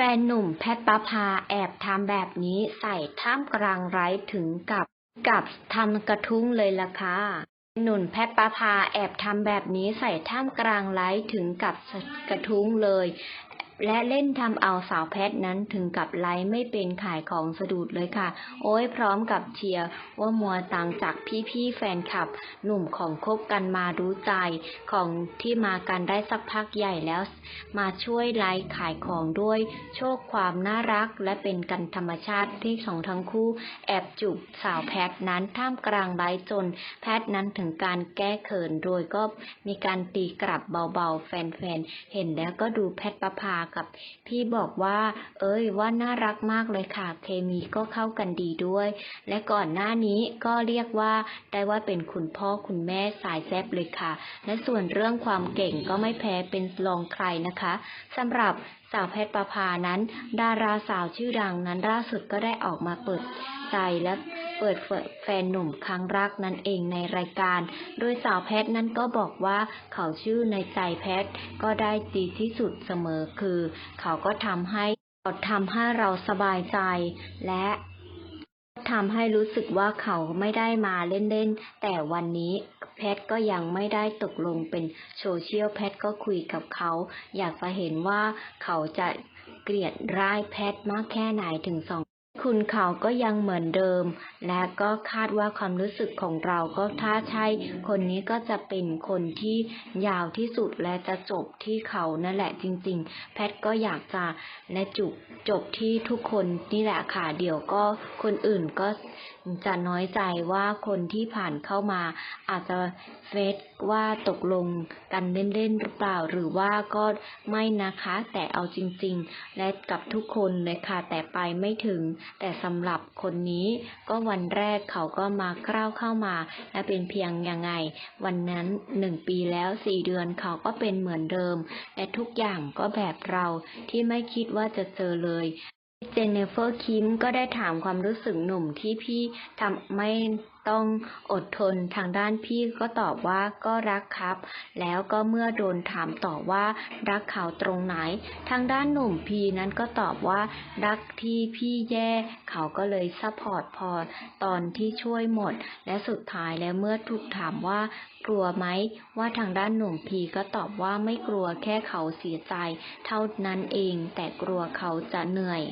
แฟนหนุ่มแพทประภาแอบทำแบบนี้ใส่ท่ามกลางไร้ถึงกับกับทำกระทุ้งเลยล่ะค่ะหนุ่มแพทประภาแอบทำแบบนี้ใส่ท่ามกลางไร้ถึงกับกระทุ้งเลย และเล่นทำเอาสาวแพทนั้นถึงกับไลฟ์ไม่เป็นขายของสะดุดเลยค่ะ โอ้ยพร้อมกับเชียร์ว่ามัวต่างจากพี่ๆแฟนคลับ หนุ่มของคบกันมารู้ใจของที่มากันได้สักพักใหญ่แล้ว มาช่วยไลฟ์ขายของด้วย โชคความน่ารักและเป็นกันธรรมชาติที่สองทั้งคู่แอบจูบสาวแพทนั้นท่ามกลางไลฟ์จน แพทนั้นถึงการแก้เขินโดยก็มีการตีกลับเบาๆ แฟนๆ เห็นแล้วก็ดูแพทประภากับพี่บอกว่า เอ้ยว่าน่ารักมากเลยค่ะ เคมีก็เข้ากันดีด้วย และก่อนหน้านี้ก็เรียกว่าได้ว่าเป็นคุณพ่อคุณแม่สายแซบเลยค่ะ และส่วนเรื่องความเก่งก็ไม่แพ้เป็นรองใครนะคะสำหรับสาวแพทย์ประภานั้น ดาราสาวชื่อดังนั้นล่าสุดก็ได้ออกมาเปิดใจและ เปิดแฟนหนุ่มครั้งรักนั่นเองในรายการ โดยสาวแพทย์นั้นก็บอกว่าเขาชื่อในใจแพทย์ก็ได้ดีที่สุดเสมอคือ เขาก็ทำให้เขาทำให้เราสบายใจและทำให้รู้สึกว่าเขาไม่ได้มาเล่นๆ แต่วันนี้แพทย์ก็ยังไม่ได้ตกลงเป็นโซเชียลแพทย์ก็คุยกับเขา อยากจะเห็นว่าเขาจะเกลียดร้ายแพทย์มากแค่ไหนถึงสอง คุณเขาก็ยังเหมือนเดิม และก็คาดว่าความรู้สึกของเราก็ถ้าใช่คนนี้ก็จะเป็นคนที่ยาวที่สุดและจะจบที่เขานั่นแหละจริง ๆ แพทก็อยากจะและจุบจบที่ทุกคนนี่แหละค่ะเดี๋ยวก็คนอื่นก็จะน้อยใจว่าคนที่ผ่านเข้ามา อาจจะเฟซว่าตกลงกันเล่นๆหรือเปล่าหรือว่าก็ไม่นะคะ แต่เอาจริง ๆ และกับทุกคนเลยค่ะแต่ไปไม่ถึงแต่สำหรับคนนี้ก็วันแรกเขาก็มาคร่าวเข้ามา และเป็นเพียงยังไง วันนั้นหนึ่งปีแล้วสี่เดือนเขาก็เป็นเหมือนเดิม และทุกอย่างก็แบบเราที่ไม่คิดว่าจะเจอเลย เจเนฟเฟอร์คิมก็ได้ถามความรู้สึกหนุ่มที่พี่ทำไม่ต้องอดทนทางด้านพี่ก็ตอบว่าก็รักครับ แล้วก็เมื่อโดนถามต่อว่ารักเขาตรงไหน ทางด้านหนุ่มพีนั้นก็ตอบว่ารักที่พี่แย่เขาก็เลยซัพพอร์ตพอตอนที่ช่วยหมด และสุดท้ายแล้วเมื่อถูกถามว่ากลัวไหมว่าทางด้านหนุ่มพีก็ตอบว่าไม่กลัวแค่เขาเสียใจ เท่านั้นเองแต่กลัวเขาจะเหนื่อย